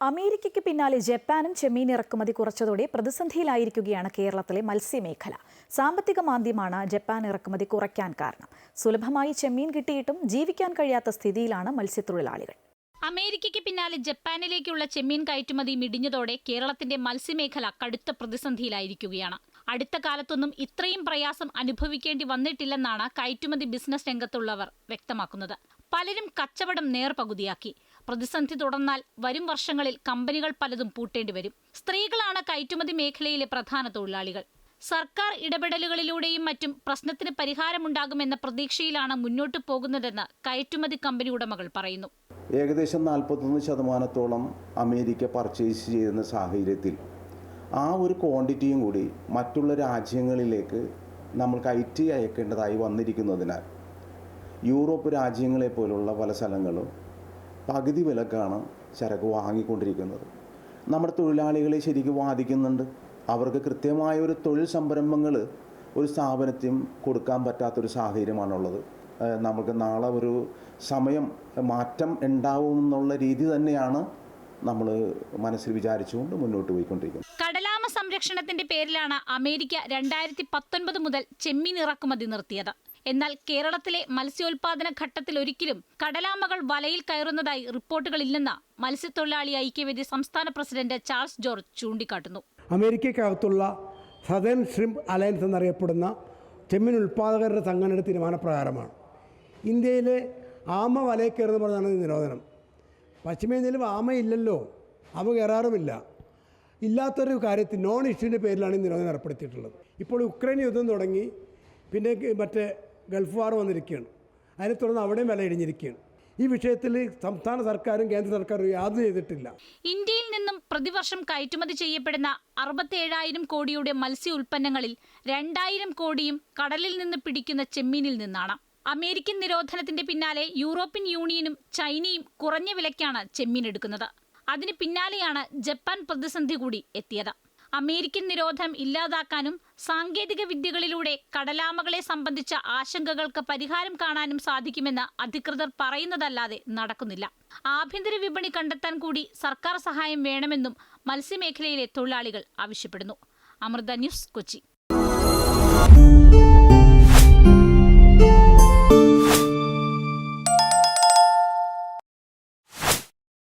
അമേരിക്കയ്ക്ക് പിന്നാലെ ജപ്പാനും ചെമ്മീൻ ഇറക്കുമതി കുറച്ചതോടെ പ്രതിസന്ധിയിലായിരിക്കുകയാണ് കേരളത്തിലെ മത്സ്യമേഖല. സാമ്പത്തിക മാന്ദ്യമാണ് ജപ്പാൻ ഇറക്കുമതി കുറയ്ക്കാൻ കാരണം. സുലഭമായി ചെമ്മീൻ കിട്ടിയിട്ടും ജീവിക്കാൻ കഴിയാത്ത സ്ഥിതിയിലാണ് മത്സ്യത്തൊഴിലാളികൾ. അമേരിക്കയ്ക്ക് പിന്നാലെ ജപ്പാനിലേക്കുള്ള ചെമ്മീൻ കയറ്റുമതി മിടിഞ്ഞതോടെ കേരളത്തിന്റെ മത്സ്യമേഖല കടുത്ത പ്രതിസന്ധിയിലായിരിക്കുകയാണ്. അടുത്ത കാലത്തൊന്നും ഇത്രയും പ്രയാസം അനുഭവിക്കേണ്ടി വന്നിട്ടില്ലെന്നാണ് കയറ്റുമതി ബിസിനസ് രംഗത്തുള്ളവർ വ്യക്തമാക്കുന്നത്. പലരും കച്ചവടം നേർപകുതിയാക്കി പ്രതിസന്ധി തുടർന്നാൽ വരും വർഷങ്ങളിൽ കമ്പനികൾ പലതും പൂട്ടേണ്ടി വരും. സ്ത്രീകളാണ് കയറ്റുമതി മേഖലയിലെ പ്രധാന തൊഴിലാളികൾ. സർക്കാർ ഇടപെടലുകളിലൂടെയും മറ്റും പ്രശ്നത്തിന് പരിഹാരമുണ്ടാകുമെന്ന പ്രതീക്ഷയിലാണ് മുന്നോട്ട് പോകുന്നതെന്ന് കയറ്റുമതി കമ്പനി ഉടമകൾ പറയുന്നു. ഏകദേശം നാൽപ്പത്തൊന്ന് ശതമാനത്തോളം അമേരിക്ക പർച്ചേസ് ചെയ്യുന്ന സാഹചര്യത്തിൽ ആ ഒരു ക്വാണ്ടിറ്റിയും കൂടി മറ്റുള്ള രാജ്യങ്ങളിലേക്ക് നമ്മൾ കയറ്റി അയക്കേണ്ടതായി വന്നിരിക്കുന്നതിനാൽ യൂറോപ്പ് രാജ്യങ്ങളെ പോലുള്ള പല സ്ഥലങ്ങളും പകുതി വിലക്കാണ് ചരക്ക് വാങ്ങിക്കൊണ്ടിരിക്കുന്നത്. നമ്മുടെ തൊഴിലാളികളെ ശരിക്കും ബാധിക്കുന്നുണ്ട് അവർക്ക് കൃത്യമായ ഒരു തൊഴിൽ സംരംഭങ്ങൾ ഒരു സ്ഥാപനത്തിനും കൊടുക്കാൻ പറ്റാത്തൊരു സാഹചര്യമാണുള്ളത്. നമുക്ക് നാളെ ഒരു സമയം മാറ്റം ഉണ്ടാവുമെന്നുള്ള രീതി തന്നെയാണ് നമ്മൾ മനസ്സിൽ വിചാരിച്ചുകൊണ്ട് മുന്നോട്ട് പോയിക്കൊണ്ടിരിക്കുന്നത്. കടലാമ സംരക്ഷണത്തിന്റെ പേരിലാണ് അമേരിക്ക രണ്ടായിരത്തി പത്തൊൻപത് മുതൽ ചെമ്മീൻ ഇറക്കുമതി നിർത്തിയത്. എന്നാൽ കേരളത്തിലെ മത്സ്യോൽപാദന ഘട്ടത്തിൽ ഒരിക്കലും കടലാമകൾ വലയിൽ കയറുന്നതായി റിപ്പോർട്ടുകളില്ലെന്ന് മത്സ്യത്തൊഴിലാളി ഐക്യവേദി സംസ്ഥാന പ്രസിഡന്റ് ചാൾസ് ജോർജ് ചൂണ്ടിക്കാട്ടുന്നു. അമേരിക്കക്കകത്തുള്ള സദേൺ ഷ്രിംപ് അലയൻസ് എന്നറിയപ്പെടുന്ന ചെമ്മീൻ ഉൽപ്പാദകരുടെ സംഘടനയുടെ തീരുമാനപ്രകാരമാണ്. ഇന്ത്യയിലെ ആമ വലയിൽ കയറുന്ന പറഞ്ഞാണ് നിരോധനം. പശ്ചിമേന്ത്യയിലും ആമയില്ലല്ലോ. അവ കയറാറുമില്ല. ഇല്ലാത്തൊരു കാര്യത്തിൽ നോൺ ഇഷ്യൂവിന്റെ പേരിലാണ് ഈ നിരോധനം ഏർപ്പെടുത്തിയിട്ടുള്ളത്. ഇപ്പോൾ ഉക്രൈൻ യുദ്ധം തുടങ്ങി. പിന്നെ മറ്റേ ഗൾഫ് വാർ വന്നിരിക്കുകയാണ്. അതിനെ തുടർന്ന് അവിടെയും വില ഇടിഞ്ഞിരിക്കുകയാണ്. ഈ വിഷയത്തിൽ സംസ്ഥാന സർക്കാരും കേന്ദ്ര സർക്കാരും യാതൊരു ചെയ്തിട്ടില്ല. ഇന്ത്യയിൽ നിന്നും പ്രതിവർഷം കയറ്റുമതി ചെയ്യപ്പെടുന്ന അറുപത്തേഴായിരം കോടിയുടെ മത്സ്യ ഉൽപ്പന്നങ്ങളിൽ രണ്ടായിരം കോടിയും കടലിൽ നിന്ന് പിടിക്കുന്ന ചെമ്മീനിൽ നിന്നാണ്. അമേരിക്കൻ നിരോധനത്തിന്റെ പിന്നാലെ യൂറോപ്യൻ യൂണിയനും ചൈനയും കുറഞ്ഞ വിലയ്ക്കാണ് ചെമ്മീൻ എടുക്കുന്നത്. അതിന് പിന്നാലെയാണ് ജപ്പാൻ പ്രതിസന്ധി കൂടി എത്തിയത്. അമേരിക്കൻ നിരോധനം ഇല്ലാതാക്കാനും സാങ്കേതിക വിദ്യകളിലൂടെ കടലാമകളെ സംബന്ധിച്ച ആശങ്കകൾക്ക് പരിഹാരം കാണാനും സാധിക്കുമെന്ന് അധികൃതർ പറയുന്നതല്ലാതെ നടക്കുന്നില്ല. ആഭ്യന്തര വിപണി കണ്ടെത്താൻ കൂടി സർക്കാർ സഹായം വേണമെന്നും മത്സ്യമേഖലയിലെ തൊഴിലാളികൾ ആവശ്യപ്പെടുന്നു. അമൃത ന്യൂസ് കൊച്ചി.